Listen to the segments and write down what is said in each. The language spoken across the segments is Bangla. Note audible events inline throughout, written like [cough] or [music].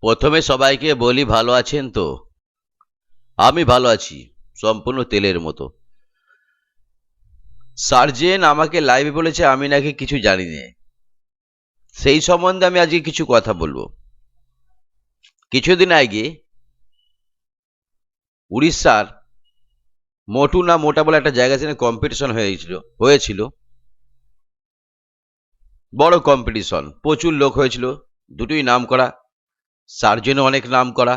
প্রথমে সবাইকে বলি, ভালো আছেন তো? আমি ভালো আছি, সম্পূর্ণ তেলের মতো। সার্জেন আমাকে লাইভে বলেছে, আমি নাকি কিছু জানি না সেই সম্বন্ধে আমি আজকে কিছু কথা বলব। কিছুদিন আগে উড়িষ্যার মোটু না মোটা বলে একটা জায়গা সেখানে কম্পিটিশন হয়েছিল হয়েছিল। বড় কম্পিটিশন প্রচুর লোক হয়েছিল, দুটোই নাম করা সার্জেনও অনেক নাম করা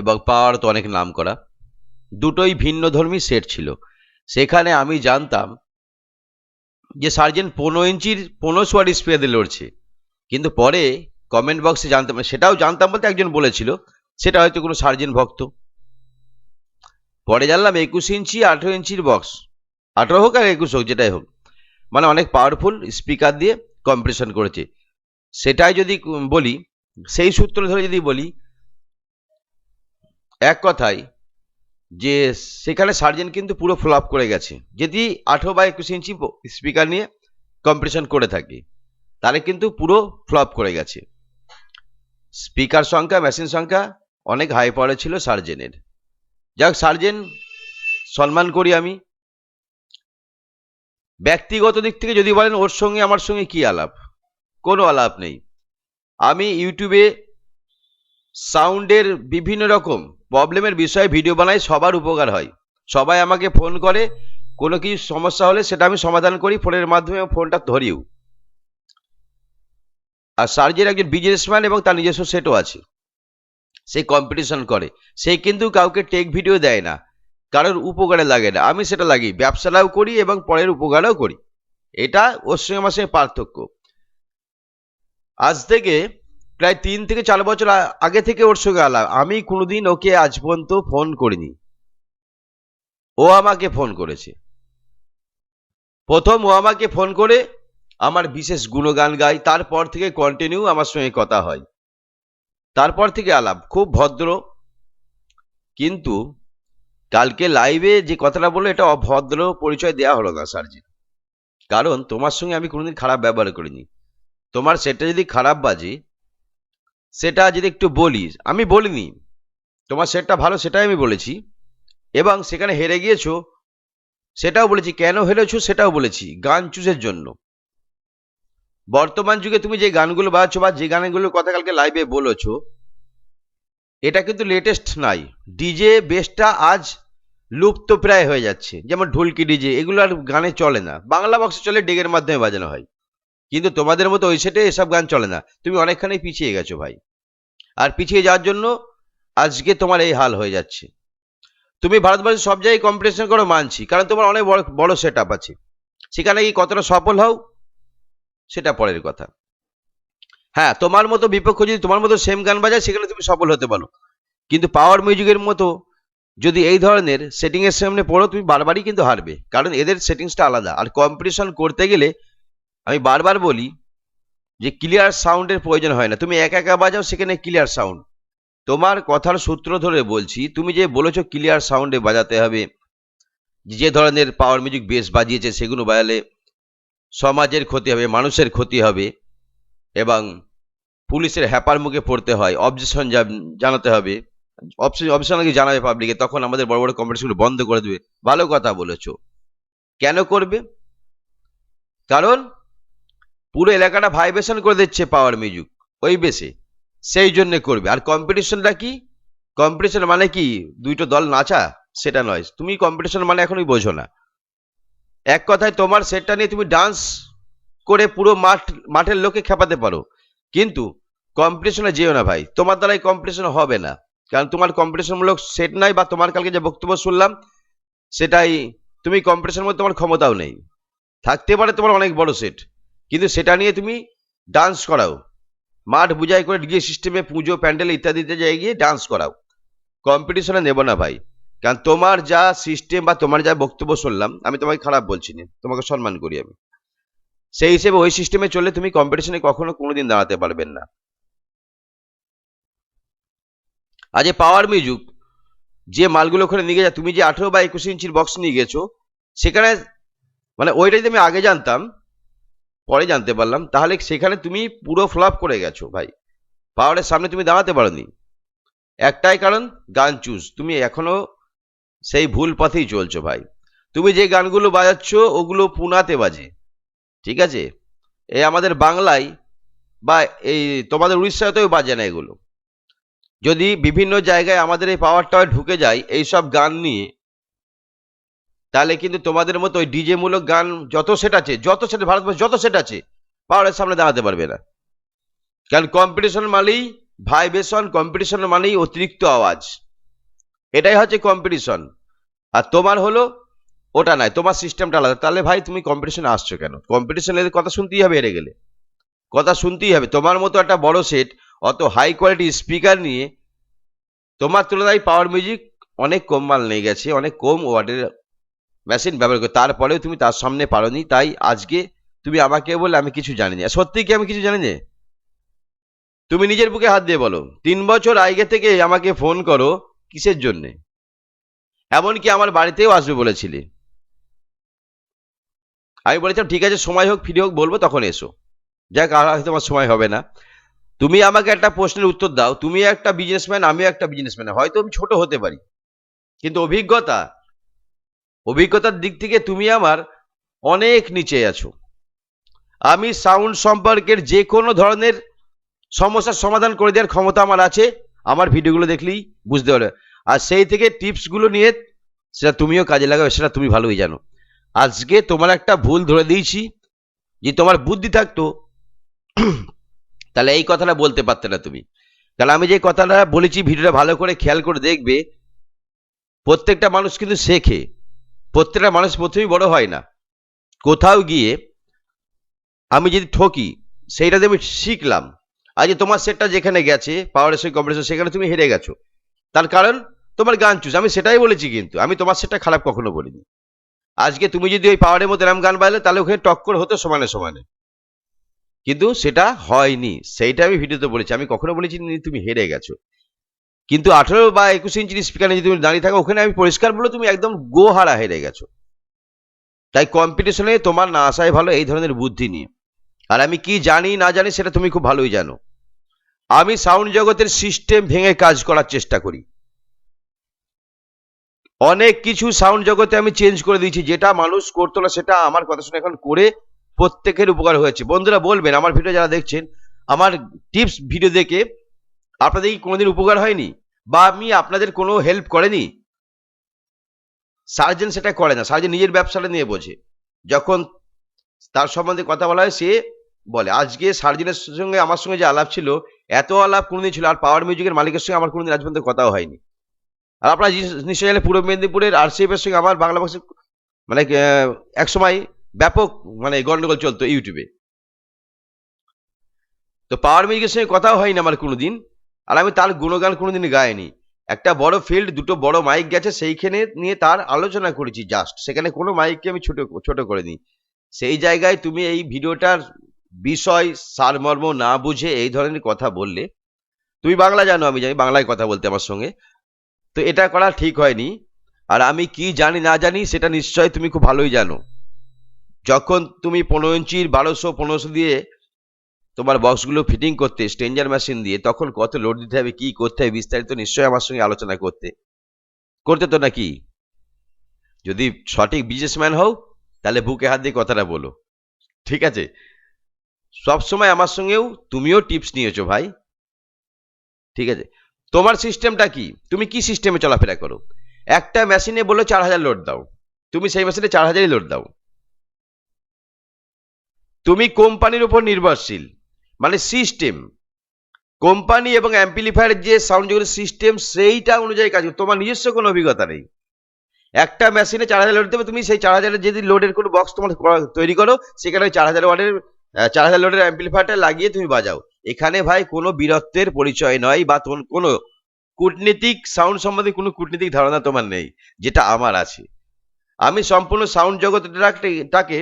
এবং পাওয়ার তো অনেক নাম করা দুটোই ভিন্ন ধর্মী সেট ছিল। সেখানে আমি জানতাম যে সার্জেন পনেরো ইঞ্চির পনেরো সোয়ার স্প্রেতে লড়ছে। কিন্তু পরে কমেন্ট বক্সে জানতাম সেটাও জানতাম বলতে একজন বলেছিল, সেটা হয়তো কোনো সার্জেন ভক্ত। পরে জানলাম একুশ ইঞ্চি, আঠেরো ইঞ্চির বক্স আঠেরো হোক আর একুশ হোক, যেটাই হোক। মানে অনেক পাওয়ারফুল স্পিকার দিয়ে কম্পিটিশন করেছে। সেটাই যদি বলি সেই সূত্র ধরে যদি বলি, এক কথায় যে সেখানে সার্জেন কিন্তু পুরো ফ্লপ করে গেছে। যদি আঠেরো বা একুশ ইঞ্চি স্পিকার নিয়ে কম্পিটিশন করে থাকে, তাহলে কিন্তু পুরো ফ্লপ করে গেছে। স্পিকার সংখ্যা মেশিন সংখ্যা অনেক হাই পাওয়ারে ছিল সার্জেনের। যাক সার্জেন সম্মান করি আমি। ব্যক্তিগত দিক থেকে যদি বলেন, ওর সঙ্গে, আমার সঙ্গে কি আলাপ? কোনো আলাপ নেই। আমি ইউটিউবে সাউন্ডের বিভিন্ন রকম প্রবলেমের বিষয়ে ভিডিও বানাই, সবার উপকার হয়। সবাই আমাকে ফোন করে, কোনো কিছু সমস্যা হলে সেটা আমি সমাধান করি, ফোনের মাধ্যমে ফোনটা ধরিও। আর সার্জের একজন বিজনেসম্যান এবং তার নিজস্ব সেটও আছে। সে কম্পিটিশন করে। সে কিন্তু কাউকে টেক ভিডিও দেয় না। কারোর উপকারে লাগে না। আমি সেটা লাগি ব্যবসাটাও করি এবং পরের উপকারও করি। এটা ওর সঙ্গে আমার সঙ্গে পার্থক্য। আজ থেকে প্রায় তিন থেকে চার বছর আগে থেকে ওর সঙ্গে আলাপ। আমি কোনোদিন ওকে আজ পর্যন্ত ফোন করিনি। ও আমাকে ফোন করেছে। প্রথম ও আমাকে ফোন করে আমার বিশেষ গুণগান গায় তারপর থেকে কন্টিনিউ আমার সঙ্গে কথা হয়। তারপর থেকে আলাপ, খুব ভদ্র। কিন্তু কালকে লাইভে যে কথাটা বলল, এটা অভদ্র পরিচয় দেওয়া হলো না, স্যারজি। কারণ তোমার সঙ্গে আমি কোনোদিন খারাপ ব্যবহার করিনি। তোমার সেটা যদি খারাপ বাজে, সেটা যদি একটু বলি আমি বলিনি। তোমার সেটটা ভালো, সেটাই আমি বলেছি। এবং সেখানে হেরে গিয়েছো, সেটাও বলেছি। কেন হেরেছো, সেটাও বলেছি, গান চুজের জন্য। বর্তমান যুগে তুমি যে গানগুলো বাজাচ্ছ বা যে গানগুলোর কথা কালকে লাইভে বলেছ, এটা কিন্তু লেটেস্ট নাই। ডিজে বেসটা আজ লুপ্ত প্রায় হয়ে যাচ্ছে। যেমন ঢুলকি ডিজে এগুলো আর গানে চলে না। বাংলা বক্সে চলে, ডেগের মাধ্যমে বাজানো হয়। কিন্তু তোমাদের মতো ওই সেটে এসব গান চলে না। তুমি অনেকখানি পিছিয়ে গেছো ভাই। আর পিছিয়ে যাওয়ার জন্য আজকে তোমার এই হাল হয়ে যাচ্ছে। তুমি ভারতবর্ষের সব জায়গায় কম্পিটিশন করো মানছি, কারণ তোমার অনেক বড় বড় সেট আপ আছে। সেখানে কি কতটা সফল হও, সেটা পরের কথা। হ্যাঁ তোমার মতো বিপক্ষ যদি তোমার মতো সেম গান বাজায়, সেখানে তুমি সফল হতে পারো। কিন্তু পাওয়ার মিউজিকের মতো যদি এই ধরনের সেটিংয়ের সামনে পড়ো, তুমি বারবারই কিন্তু হারবে। কারণ এদের সেটিংসটা আলাদা। আর কম্পিটিশন করতে গেলে আমি বারবার বলি যে ক্লিয়ার সাউন্ডের প্রয়োজন হয় না। তুমি একা একা বাজাও, সেখানে ক্লিয়ার সাউন্ড তোমার কথার সূত্র ধরে বলছি, তুমি যে বলেছ ক্লিয়ার সাউন্ডে বাজাতে হবে, যে ধরনের পাওয়ার মিউজিক বেস বাজিয়েছে, সেগুলো বাজালে সমাজের ক্ষতি হবে, মানুষের ক্ষতি হবে, এবং পুলিশের হ্যাপার মুখে পড়তে হয় অবজেকশন জানাতে হবে। অবজেকশন নাকি জানাবে পাবলিকে তখন আমাদের বড় বড় কম্পিটিশনগুলো বন্ধ করে দেবে। ভালো কথা বলেছ। কেন করবে? কারণ পুরো এলাকাটা ভাইব্রেশন করে দিচ্ছে পাওয়ার মিউজিক ওই বেসে সেই জন্য করবে। আর কম্পিটিশনটা কি? কম্পিটিশন মানে কি? দুইটো দল নাচা, সেটা নয়। তুমি কম্পিটিশন মানে এখনই বোঝো না। এক কথায় তোমার সেটটা নিয়ে তুমি ডান্স করে পুরো মাঠ, মাঠের লোকে খেপাতে পারো। কিন্তু কম্পিটিশনে যেও না ভাই। তোমার দ্বারাই কম্পিটিশন হবে না। কারণ তোমার কম্পিটিশনমূলক সেট নাই বা তোমার কালকে যে বক্তব্য শুনলাম, সেটাই তুমি কম্পিটিশনের মধ্যে তোমার ক্ষমতাও নেই। থাকতে পারে তোমার অনেক বড় সেট কিন্তু সেটা নিয়ে তুমি ডান্স করাও। মাঠ বুঝাই করে গিয়ে সিস্টেমে পুজো, প্যান্ডেল ইত্যাদিতে যাই গিয়ে ডান্স করাও। কম্পিটিশনে নেব না ভাই। কারণ তোমার যা সিস্টেম বা তোমার যা বক্তব্য শুনলাম, আমি তোমাকে খারাপ বলছি না। তোমাকে সম্মান করি আমি। সেই হিসেবে ওই সিস্টেমে চললে তুমি কম্পিটিশনে কখনো কোনোদিন দাঁড়াতে পারবেন না। আজ পাওয়ার মিউজিক যে মালগুলো ওখানে নিয়ে গেছে, তুমি যে আঠেরো বা একুশ ইঞ্চির বক্স নিয়ে গেছো, সেখানে মানে ওইটা যদি আমি আগে জানতাম পরে জানতে পারলাম। তাহলে সেখানে তুমি পুরো ফ্লপ করে গেছো ভাই। পাওয়ারের সামনে তুমি দাঁড়াতে পারোনি। একটাই কারণ, গান চুজ তুমি এখনও সেই ভুল পথেই চলছো ভাই। তুমি যে গানগুলো বাজাচ্ছ, ওগুলো পুনাতে বাজে। ঠিক আছে? এই আমাদের বাংলায় বা এই তোমাদের উড়িষ্যাতেও বাজে না এগুলো। যদি বিভিন্ন জায়গায় আমাদের এই পাওয়ারটা ঢুকে যায়, এইসব গান নিয়ে তাহলে কিন্তু তোমাদের মতো ওই ডিজে মূলক গান যত সেট আছে, যত সেট ভারতবর্ষ যত সেট আছে পাওয়ারের সামনে দাঁড়াতে পারবে না। কারণ কম্পিটিশন মানেই ভাইব্রেশন কম্পিটিশন মানেই অতিরিক্ত আওয়াজ। এটাই হচ্ছে কম্পিটিশন আর তোমার হলো, ওটা নাই তোমার সিস্টেমটা আলাদা। তাহলে ভাই তুমি কম্পিটিশনে আসছো কেন? কম্পিটিশনের কথা শুনতেই হবে হেরে গেলে। কথা শুনতেই হবে। তোমার মতো একটা বড় সেট অত হাই কোয়ালিটি স্পিকার নিয়ে তোমার তুলনায় পাওয়ার মিউজিক অনেক কম মাল নিয়ে গেছে, অনেক কম ওয়ার্ডের মেশিন ব্যবহার করে। তারপরেও তুমি তার সামনে পারোনি, তাই আজকে তুমি আমাকে বলে আমি কিছু জানি না। সত্যি কি আমি কিছু জানি না? তুমি নিজের বুকে হাত দিয়ে বলো, তিন বছর আগে থেকে আমাকে ফোন করো কিসের জন্যে? এমনকি আমার বাড়িতেও আসবে বলেছিলে। আমি বলেছিলাম, ঠিক আছে, সময় হোক, ফ্রি হোক, বলব, তখন এসো। যাক, আর হয়তো আমার সময় হবে না। তুমি আমাকে একটা প্রশ্নের উত্তর দাও। তুমি একটা বিজনেসম্যান আমিও একটা বিজনেসম্যান হয়তো আমি ছোট হতে পারি। কিন্তু অভিজ্ঞতা অভিজ্ঞতার দিক থেকে তুমি আমার অনেক নিচে আছো। আমি সাউন্ড সম্পর্কের যে কোনো ধরনের সমস্যার সমাধান করে দেওয়ার ক্ষমতা আমার আছে। আমার ভিডিওগুলো দেখলেই বুঝতে পারবে। আর সেই থেকে টিপসগুলো নিয়ে সেটা তুমিও কাজে লাগাবে, সেটা তুমি ভালোই জানো। আজকে তোমার একটা ভুল ধরে দিয়েছি, যে তোমার বুদ্ধি থাকতো। [clears throat] তাহলে এই কথাটা বলতে পারতে না তুমি। তাহলে আমি যে কথাটা বলেছি, ভিডিওটা ভালো করে খেয়াল করে দেখবে, প্রত্যেকটা মানুষ কিন্তু শেখে। প্রত্যেকটা মানুষ প্রথমেই বড় হয় না। কোথাও গিয়ে আমি যদি ঠকি সেইটাতে আমি শিখলাম। আজকে তোমার সেটটা যেখানে গেছে পাওয়ার এসে কম্পিটিশন সেখানে তুমি হেরে গেছো। তার কারণ, তোমার গান চুজ। আমি সেটাই বলেছি কিন্তু, আমি তোমার সেটটা খারাপ কখনো বলিনি। আজকে তুমি যদি ওই পাওয়ারের মধ্যে এরম গান বাজলে, তাহলে ওখানে টক্কর হতো সমানে সমানে। কিন্তু সেটা হয়নি। সেইটা আমি ভিডিওতে বলেছি। আমি কখনো বলেছি তুমি হেরে গেছো। কিন্তু আঠেরো বা একুশ ইঞ্চির স্পিকার যদি তুমি দাঁড়িয়ে থাকো, ওখানে আমি পরিষ্কার বলে তুমি একদম গো হারা হেরে গেছো। তাই কম্পিটিশনে তোমার না আসাই ভালো, এই ধরনের বুদ্ধি নিয়ে। আর আমি কি জানি, না জানি, সেটা তুমি খুব ভালোই জানো। আমি সাউন্ড জগতের সিস্টেম ভেঙে কাজ করার চেষ্টা করি। অনেক কিছু সাউন্ড জগতে আমি চেঞ্জ করে দিয়েছি, যেটা মানুষ করতো না, সেটা আমার কথা শুনে এখন করে প্রত্যেকের উপকার হয়েছে। বন্ধুরা বলবেন, আমার ভিডিও যারা দেখছেন, আমার টিপস ভিডিও দেখে আপনাদের কি কোনোদিন উপকার হয়নি? বা আমি আপনাদের কোনো হেল্প করেনি? সার্জেন সেটা করে না সার্জেন নিজের ব্যবসাটা নিয়ে বোঝে। যখন তার সম্বন্ধে কথা বলা হয় সে বলে আজকে সার্জেনের সঙ্গে আমার সঙ্গে যে আলাপ ছিল এত আলাপ কোনোদিন ছিল আর পাওয়ার মিউজিকের মালিকের সঙ্গে আমার কোনোদিন আজ পর্যন্ত কথাও হয়নি। আর আপনারা নিশ্চয়ই জানেন পূর্ব মেদিনীপুরের আরসিএফ এর সঙ্গে আমার বাংলা ভাষা মানে আহ, একসময় ব্যাপক মানে গন্ডগোল চলতো ইউটিউবে তো পাওয়ার মিউজিকের সঙ্গে কথাও হয়নি আমার কোনোদিন। আর আমি তার গুণগান কোনোদিন গাইনি। একটা বড় ফিল্ড দুটো বড় মাইক গেছে, সেইখানে নিয়ে তার আলোচনা করেছি জাস্ট সেখানে কোনো মাইককে আমি ছোট ছোট করিনি। সেই জায়গায় তুমি এই ভিডিওটার বিষয়, সারমর্ম না বুঝে এই ধরনের কথা বললে, তুমি বাংলা জানো, আমি জানি বাংলায় কথা বলতে আমার সঙ্গে। তো এটা করা ঠিক হয়নি। আর আমি কি জানি না জানি, সেটা নিশ্চয় তুমি খুব ভালোই জানো। যখন তুমি পনেরো ইঞ্চির বারোশো পনেরোশো দিয়ে তোমার বক্সগুলো ফিটিং করতে, স্ট্রেঞ্জার মেশিন দিয়ে তখন কত লোড দিতে হবে, কি করতে হবে বিস্তারিত নিশ্চয়ই আমার সঙ্গে আলোচনা করতে। করতে তো নাকি? যদি সঠিক বিজনেসম্যান হও, তাহলে বুকে হাত দিয়ে কথাটা বলো। ঠিক আছে? সব সময় আমার সঙ্গেও তুমিও টিপস নিয়েছো ভাই। ঠিক আছে? তোমার সিস্টেমটা কি? তুমি কি সিস্টেমে চলাফেরা করো? একটা মেশিনে বলে চার হাজার লোড দাও। তুমি সেই মেশিনে চার হাজারই লোড দাও। তুমি কোম্পানির উপর নির্ভরশীল। মানে সিস্টেম কোম্পানি এবং অ্যাম্পলিফায়ারের যে সাউন্ড জগতের সিস্টেম সেইটা অনুযায়ী কাজ করো। তোমার নিজস্ব কোনো অভিজ্ঞতা নেই। একটা মেশিনে চার হাজার লোড দেবে তুমি সেই চার হাজারের যদি লোডের কোনো বক্স তোমার তৈরি করো, সেখানে ওই চার হাজার ওয়ার্ডের চার হাজার লোডের অ্যাম্পলিফায়ারটা লাগিয়ে তুমি বাজাও। এখানে ভাই কোনো বীরত্বের পরিচয় নয় বা কোনো কূটনীতিক সাউন্ড সম্বন্ধে কোনো কূটনীতিক ধারণা তোমার নেই, যেটা আমার আছে। আমি সম্পূর্ণ সাউন্ড জগৎটাকে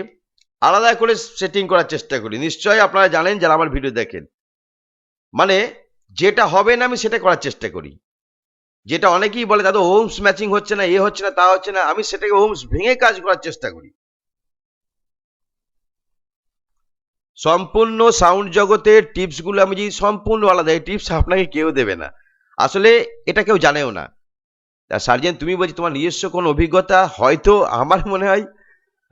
আলাদা করে সেটিং করার চেষ্টা করি। নিশ্চয়ই আপনারা জানেন যারা আমার ভিডিও দেখেন। মানে যেটা হবে না আমি সেটা করার চেষ্টা করি। যেটা অনেকেই বলে, দাদা হোমস ম্যাচিং হচ্ছে না, এ হচ্ছে না, তা হচ্ছে না। আমি সেটাকে হোমস ভেঙে কাজ করার চেষ্টা করি। সম্পূর্ণ সাউন্ড জগতের টিপসগুলো আমি যদি সম্পূর্ণ আলাদা, এই টিপস আপনাকে কেউ দেবে না। আসলে এটা কেউ জানেও না। সার্জেন, তুমি বলছি তোমার নিজস্ব কোনো অভিজ্ঞতা? হয়তো আমার মনে হয়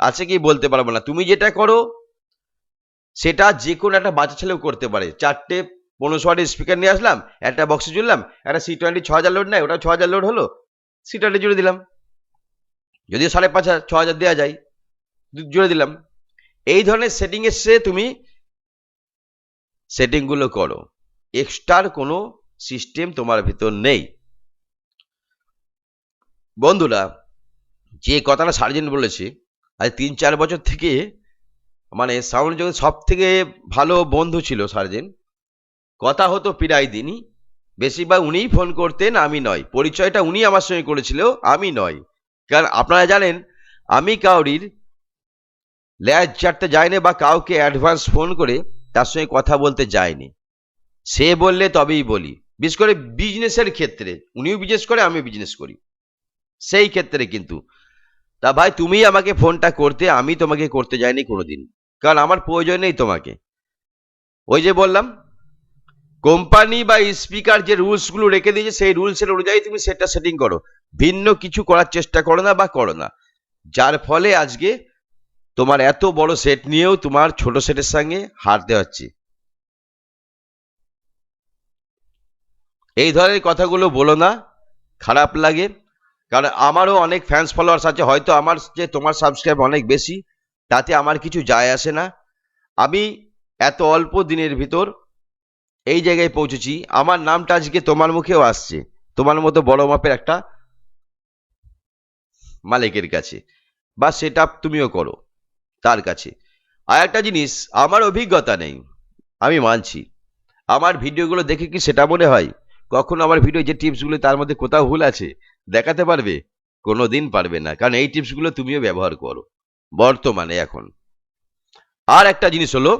আছে কি বলতে পারব না। তুমি যেটা করো, সেটা যে কোনো একটা বাচ্চা ছেলেও করতে পারে। চারটে পনেরোশো ওয়াটের স্পিকার নিয়ে আসলাম, একটা বক্সে জুড়লাম, একটা সি টোয়েন্টি ছ হাজার লোড নেয়, ওটা ছ হাজার লোড হলো সি টোয়েন্টি জুড়ে দিলাম। যদিও সাড়ে পাঁচ হাজার ছ হাজার দেওয়া যায় জুড়ে দিলাম। এই ধরনের সেটিং এসে তুমি সেটিংগুলো করো। এক্সট্রার কোনো সিস্টেম তোমার ভিতর নেই। বন্ধুরা, যে কথাটা সার্জেন্ট বলেছে আজ তিন চার বছর থেকে মানে সাউন্ড জগৎ সব থেকে ভালো বন্ধু ছিল সার্জেন। কথা হতো প্রায় দিনই। বেশিরভাগ উনিই ফোন করতেন, আমি নয়। পরিচয়টা উনি আমার সঙ্গে করেছিল, আমি নয়। কারণ আপনারা জানেন, আমি কাউরির ল্যাজ চারতে যায়নি বা কাউকে অ্যাডভান্স ফোন করে তার সঙ্গে কথা বলতে যায়নি সে বললে তবেই বলি। বিশেষ করে বিজনেসের ক্ষেত্রে, উনিও বিজনেস করে, আমিও বিজনেস করি। সেই ক্ষেত্রে কিন্তু তা ভাই তুমি আমাকে ফোনটা করতে, আমি তোমাকে করতে যাইনি কোনোদিন। কারণ আমার প্রয়োজন নেই তোমাকে। ওই যে বললাম, কোম্পানি বা স্পিকার যে রুলসগুলো রেখে দিয়েছে, সেই রুলসের অনুযায়ী তুমি সেটা সেটিং করো। ভিন্ন কিছু করার চেষ্টা করো না বা করো না। যার ফলে আজকে তোমার এত বড় সেট নিয়েও তোমার ছোট সেটের সঙ্গে হারতে হচ্ছে এই ধরনের কথাগুলো বলো না, খারাপ লাগে। কারণ আমারও অনেক ফ্যান্স ফলোয়ার্স আছে, হয়তো আমার যে তোমার সাবস্ক্রাইব অনেক বেশি, তাতে আমার কিছু যায় আসে না। আমি এত অল্প দিনের ভিতর এই জায়গায় পৌঁছেছি, আমার নামটা আজকে তোমার মুখেও আসছে, তোমার মতো বড় মাপের একটা মালিকের কাছে, বা সেটা তুমিও করো, তার কাছে। আর একটা জিনিস, আমার অভিজ্ঞতা নেই, আমি মানছি। আমার ভিডিওগুলো দেখে কি সেটা মনে হয়? কখনো আমার ভিডিও যে টিপসগুলো তার মধ্যে কোথাও ভুল আছে দেখাতে পারবে কোনো দিন পারবে না। কারণ এই টিপসগুলো তুমিও ব্যবহার করো, বর্তমানে এখন। আর একটা জিনিস হলো,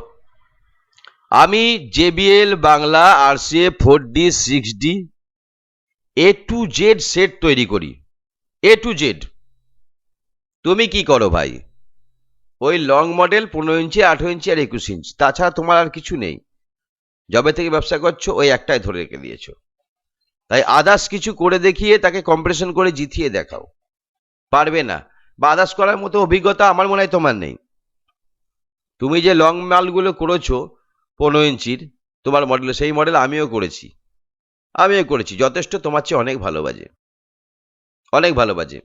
আমি JBL, Bangla R C A four D six D A to Z set তৈরি করি। A to Z. তুমি কি করো ভাই? ওই লং মডেল পনেরো ইঞ্চি, আঠেরো ইঞ্চি আর একুশ ইঞ্চি। তাছাড়া তোমার আর কিছু নেই। যবে থেকে ব্যবসা করছ, ওই একটাই ধরে রেখে দিয়েছ। তাই আদার্স কিছু করে দেখিয়ে তাকে কম্পিটিশন করে জিতিয়ে দেখাও। পারবে না। বা আদার্স করার মতো অভিজ্ঞতা আমার মনে হয় তোমার নেই। তুমি যে লং মালগুলো করেছ, পনেরো ইঞ্চির, তোমার মডেল সেই মডেল আমিও করেছি। আমিও করেছি। যথেষ্ট তোমার চেয়ে অনেক ভালো বাজে। অনেক ভালো বাজে।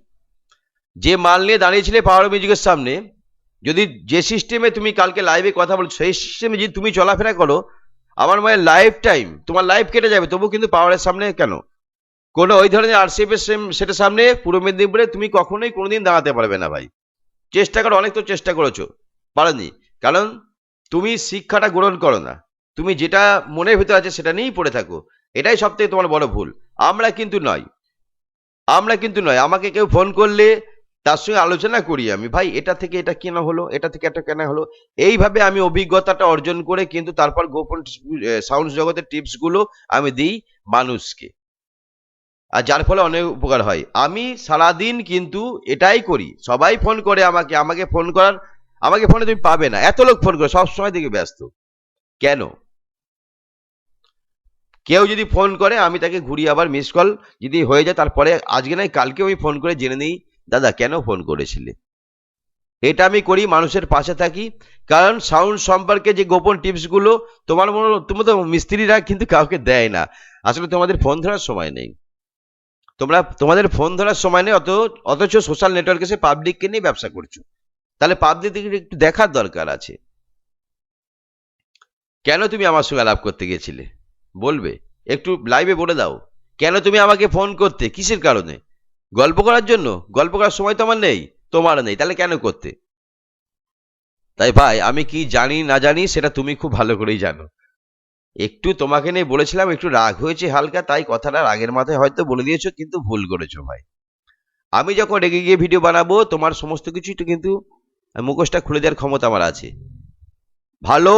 যে মাল নিয়ে দাঁড়িয়েছিলে পাওয়ার মিউজিকের সামনে, যদি যে সিস্টেমে তুমি কালকে লাইভে কথা বলছো সেই সিস্টেমে যদি তুমি চলাফেরা করো আমার হয় লাইফ টাইম তোমার লাইফ কেটে যাবে, তবু কিন্তু পাওয়ারের সামনে কেন? কোনো ওই ধরনের আরসিএফ এর সেটার সামনে পূর্ব মেদিনীপুরে তুমি কখনোই কোনোদিন দাঁড়াতে পারবে না ভাই। চেষ্টা করো, অনেক তো চেষ্টা করেছ, পারোনি। কারণ তুমি শিক্ষাটা গ্রহণ করো না। তুমি যেটা মনের ভিতরে আছে সেটা নিয়েই পড়ে থাকো। এটাই সব থেকে তোমার বড় ভুল। আমরা কিন্তু নয়। আমরা কিন্তু নয়। আমাকে কেউ ফোন করলে তার সঙ্গে আলোচনা করি আমি। ভাই, এটা থেকে এটা কেন হলো, এটা থেকে এটা কেন হলো। এইভাবে আমি অভিজ্ঞতাটা অর্জন করে কিন্তু তারপর গোপন সাউন্ড জগতের টিপসগুলো আমি দিই মানুষকে। আর যার ফলে অনেক উপকার হয়। আমি সারাদিন কিন্তু এটাই করি। সবাই ফোন করে আমাকে আমাকে ফোন করার, আমাকে ফোনে তুমি পাবে না। এত লোক ফোন করে সবসময় দেখে ব্যস্ত। কেন? কেউ যদি ফোন করে, আমি তাকে ঘুরিয়ে আবার মিস কল যদি হয়ে যায়, তারপরে আজকে নয় কালকে আমি ফোন করে জেনে নিই দাদা, কেন ফোন করেছিলে? এটা আমি করি মানুষের পাশে থাকি, কারণ সাউন্ড সম্পর্কে যে গোপন টিপসগুলো তোমার মনে তোমার তো মিস্ত্রিরা কিন্তু কাউকে দেয় না। আসলে তোমাদের ফোন ধরার সময় নেই। তোমরা, তোমাদের ফোন ধরার সময় নেই, অত অথচ সোশ্যাল নেটওয়ার্কে সে পাবলিককে নিয়ে ব্যবসা করছ। তাহলে পাবলিক একটু দেখার দরকার আছে। কেন তুমি আমার সঙ্গে আলাপ করতে গেছিলে? বলবে। একটু লাইভে বলে দাও। কেন তুমি আমাকে ফোন করতে? কিসের কারণে? গল্প করার জন্য? গল্প করার সময় তো আমার নেই। তোমার নেই। তাহলে কেন করতে? তাই ভাই, আমি কি জানি না জানি, সেটা তুমি খুব ভালো করেই জানো। একটু তোমাকে নিয়ে বলেছিলাম, একটু রাগ হয়েছে হালকা, তাই কথাটা রাগের মাথায় হয়তো বলে দিয়েছ, কিন্তু ভুল করেছ ভাই। আমি যখন রেগে গিয়ে ভিডিও বানাবো, তোমার সমস্ত কিছুই তো কিন্তু মুখোশটা খুলে দেওয়ার ক্ষমতা আমার আছে। ভালো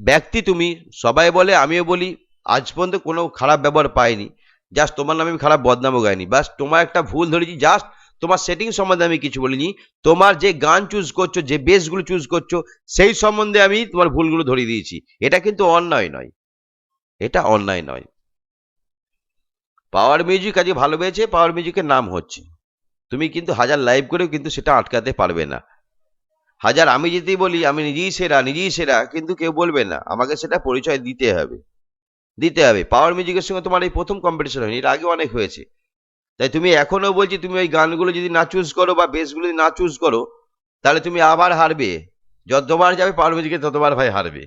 ব্যক্তি তুমি, সবাই বলে, আমিও বলি, আজ পর্যন্ত কোনো খারাপ ব্যবহার পাইনি। জাস্ট তোমার নামে আমি খারাপ বদনামও গাইনি। বাস তোমার একটা ভুল ধরেছি জাস্ট তোমার সেটিং সম্বন্ধে আমি কিছু বলিনি। তোমার যে গান চুজ করছ, যে বেসগুলো চুজ করছ, সেই সম্বন্ধে আমি তোমার ভুলগুলো ধরিয়ে দিয়েছি। এটা কিন্তু অন্যায় নয়। এটা অন্যায় নয়। পাওয়ার মিউজিক আজকে ভালো পেয়েছে পাওয়ার মিউজিকের নাম হচ্ছে। তুমি কিন্তু হাজার লাইভ করেও কিন্তু সেটা আটকাতে পারবে না। হাজার আমি যদি বলি, আমি নিজেই সেরা নিজেই সেরা, কিন্তু কেউ বলবে না। আমাকে সেটা পরিচয় দিতে হবে। দিতে হবে। পাওয়ার মিউজিকের সঙ্গে তোমার এই প্রথম কম্পিটিশন হয়নি, এর আগে অনেক হয়েছে। তাই তুমি এখনও বলছি, তুমি ওই গানগুলো যদি না চুজ করো বা বেসগুলো যদি না চুজ করো, তাহলে তুমি আবার হারবে। যতবার যাবে পাওয়ার মিউজিকে ততবার ভাই হারবে।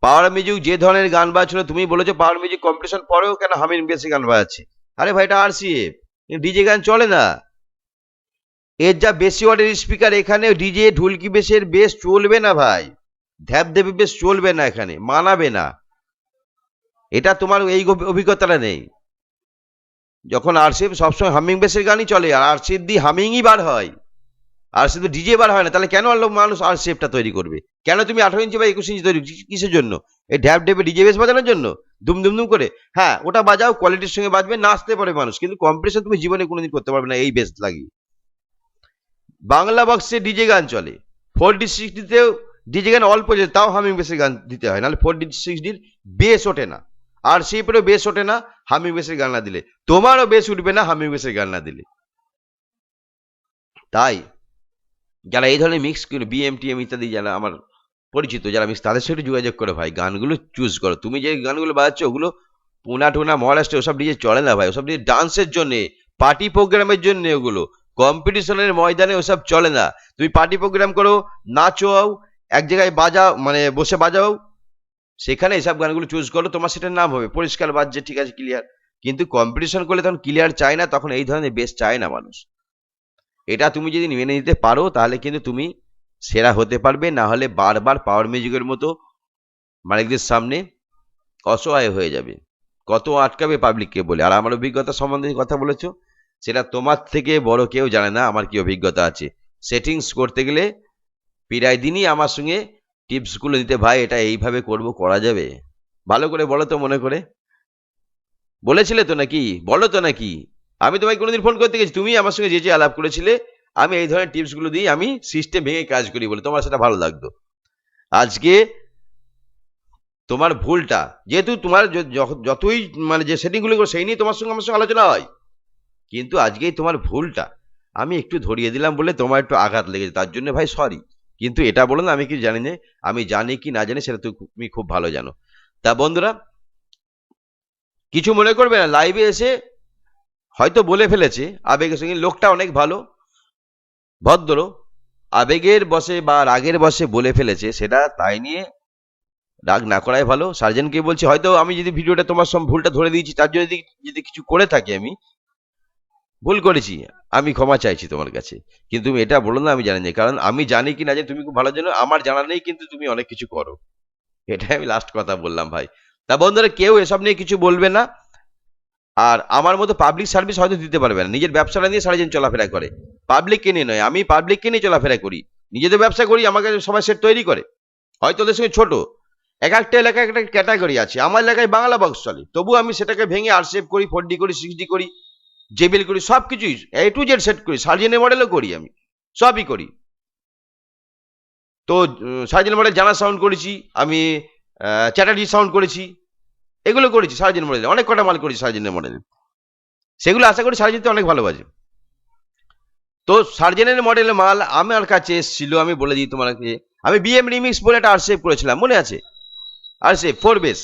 পাওয়ার মিউজিক যে ধরনের গান বাজছিল, তুমি বলেছ পাওয়ার মিউজিক কম্পিটিশন পরেও কেন হামিন বেশি গান বাজাচ্ছে? আরে ভাই, এটা আর ডিজে গান চলে না। এর যা বেশি ওয়াটের স্পিকার এখানে ডিজে ঢুলকি বেশের বেশ চলবে না ভাই। ধ্যাপ দেবী বেশ চলবে না এখানে, মানাবে না। এটা তোমার এই অভি- অভিজ্ঞতাটা নেই। যখন আরসিএফ সবসময় হামিং বেসের গানই চলে, আর আরসিএফ দিয়ে হামিংই বার হয় আরসিএফ ডিজে বার হয় না, তাহলে কেন লোক মানুষ আরসিএফটা তৈরি করবে? কেন তুমি আঠারো ইঞ্চি বা একুশ ইঞ্চি তৈরি কিসের জন্য? এই ঢ্যাপ ডেপে ডিজে বেস বাজানোর জন্য? দুম দুম দুম করে? হ্যাঁ ওটা বাজাও, কোয়ালিটির সঙ্গে বাজবে, নাচতে পারে মানুষ, কিন্তু কম্পিটিশন তুমি জীবনে কোনোদিন করতে পারবে না, এই বেস লাগিয়ে বাংলা বক্সে ডিজে গান চলে। ফোর ডি সিক্সটিতেও ডিজে গান অল্প যে, তাও হামিং বেসের গান দিতে হয়, নাহলে ফোর ডি সিক্সটির বেস ওঠে না। আর সিপেরও বেশ ওঠে না হামিং বেশের গান না দিলে। তোমারও বেশ উঠবে না হামিং বেশের গান না দিলে। তাই, যারা এই ধরনের মিক্স করে বিএমটিএম ইত্যাদি যারা আমার পরিচিত, যারা মিক্স তাদের সাথে যোগাযোগ করো ভাই, গানগুলো চুজ করো। তুমি যে গানগুলো বাজাচ্ছ, ওগুলো পুনা টুনা, মহারাষ্ট্রে, ওসব ডিজে চলে না ভাই, ওসব ডিজে ডান্সের জন্যে পার্টি প্রোগ্রামের জন্য ওগুলো। কম্পিটিশনের ময়দানে ওসব চলে না। তুমি পার্টি প্রোগ্রাম করো নাচোও এক জায়গায় বাজাও মানে বসে বাজাও সেখানে এসব গানগুলো চুজ করো, তোমার সেটার নাম হবে। পরিষ্কার বাজছে, ঠিক আছে ক্লিয়ার কিন্তু কম্পিটিশন করলে তখন ক্লিয়ার চায় না, তখন এই ধরনের বেশ চায় না মানুষ। এটা তুমি যদি মেনে নিতে পারো, তাহলে কিন্তু তুমি সেরা হতে পারবে। না হলে বারবার পাওয়ার মিউজিকের মতো মালিকদের সামনে অসহায় হয়ে যাবে। কত আটকাবে পাবলিককে বলে। আর আমার অভিজ্ঞতা সম্বন্ধে কথা বলেছ, সেটা তোমার থেকে বড় কেউ জানে না, আমার কি অভিজ্ঞতা আছে। সেটিংস করতে গেলে, প্রায় দিনই আমার সঙ্গে টিপসগুলো দিতে, ভাই, এটা এইভাবে করব, করা যাবে? ভালো করে বলো তো মনে করে। বলেছিলে তো নাকি? বলো তো নাকি? আমি তোমায় কোনোদিন ফোন করতে গেছি, তুমি আমার সঙ্গে যে যে আলাপ করেছিলে, আমি এই ধরনের টিপসগুলো দিই আমি সিস্টেম ভেঙে কাজ করি বলে তোমার সেটা ভালো লাগতো। আজকে তোমার ভুলটা, যেহেতু তোমার যতই মানে যে সেটিংগুলো করো, সেই নিয়ে তোমার সঙ্গে আমার সঙ্গে আলোচনা হয়। কিন্তু আজকেই তোমার ভুলটা, আমি একটু ধরিয়ে দিলাম বলে তোমার একটু আঘাত লেগেছে, তার জন্য ভাই সরি কিন্তু এটা বলো না, আমি কি জানি না? আমি জানি কি না জানি সেটা তুমি খুব ভালো জানো। তা বন্ধুরা, কিছু মনে করবে না লাইভে এসে হয়তো বলে ফেলেছে, আবেগের সঙ্গে। লোকটা অনেক ভালো, ভদ্র, আবেগের বসে বা রাগের বসে বলে ফেলেছে, সেটা তাই নিয়ে রাগ না করাই ভালো। সার্জেনকে বলছি, হয়তো আমি যদি ভিডিওটা তোমার সব ভুলটা ধরে দিয়েছি, তার জন্য যদি কিছু করে থাকি আমি ভুল করেছি, আমি ক্ষমা চাইছি তোমার কাছে। কিন্তু তুমি এটা বলো না, আমি জানি না। কারণ আমি জানি কি না যে তুমি খুব ভালো জানো, আমার জানা নেই, কিন্তু তুমি অনেক কিছু করো। এটাই আমি লাস্ট কথা বললাম ভাই। তা বন্ধুরা, কেউ এসব নিয়ে কিছু বলবে না। আর আমার মতো পাবলিক সার্ভিস হয়তো দিতে পারবে না। নিজের ব্যবসাটা নিয়ে সারাদিন চলাফেরা করে। পাবলিককে নিয়ে নয়, আমি পাবলিককে নিয়ে চলাফেরা করি। নিজেদের ব্যবসা করি আমাকে সবাই সেট তৈরি করে। হয়তো ওদের সঙ্গে ছোট। এক একটা এলাকায় একটা ক্যাটাগরি আছে। আমার এলাকায় বাংলা বক্স চলে। তবু আমি সেটাকে ভেঙে আর সেভ করি ফোর ডি করি সিক্স ডি করি। জেবিএল করি, সব কিছুই এ টু জেড সেট করি, সার্জেনের মডেলও করি আমি, সবই করি। তো সার্জেন মডেল জানা সাউন্ড করেছি, আমি চ্যাটার্জি সাউন্ড করেছি, এগুলো করেছি সার্জেন মডেলে অনেক কটা মাল করেছি সার্জেনের মডেলে সেগুলো আশা করি সার্জেনতে অনেক ভালো বাজে তো, সার্জেনের মডেলের মাল আমার কাছে এসেছিল, আমি বলে দিই তোমাকে, আমি বিএম রিমিক্স বলে একটা আরসেভ করেছিলাম, মনে আছে? আরসেভ ফোর বেস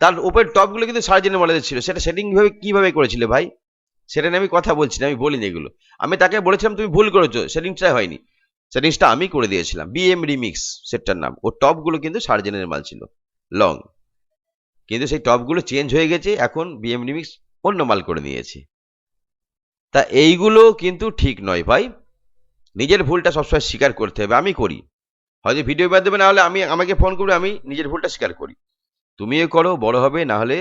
তার উপরের টপগুলো কিন্তু সার্জেনের মডেলের ছিল, সেটা সেটিং ভাবে কীভাবে করেছিলে ভাই? সেটা আমি কথা বলছি না, আমি বলিনি এগুলো। আমি তাকে বলেছিলাম, তুমি ভুল করেছ সেটিংসটা হয়নি। সেটিংসটা আমি করে দিয়েছিলাম। বিএম রিমিক্স সেটটার নাম। ও টপগুলো কিন্তু সার্জেনের মাল ছিল লং কিন্তু সেই টপগুলো চেঞ্জ হয়ে গেছে, এখন বিএম রিমিক্স অন্য মাল করে নিয়েছে। তা এইগুলো কিন্তু ঠিক নয় ভাই। নিজের ভুলটা সবসময় স্বীকার করতে হবে, আমি করি। হয়তো ভিডিও মাধ্যমে না হলে আমি, আমাকে ফোন করবে, আমি নিজের ভুলটা স্বীকার করি। তুমিও করো, বড় হবে, না হলে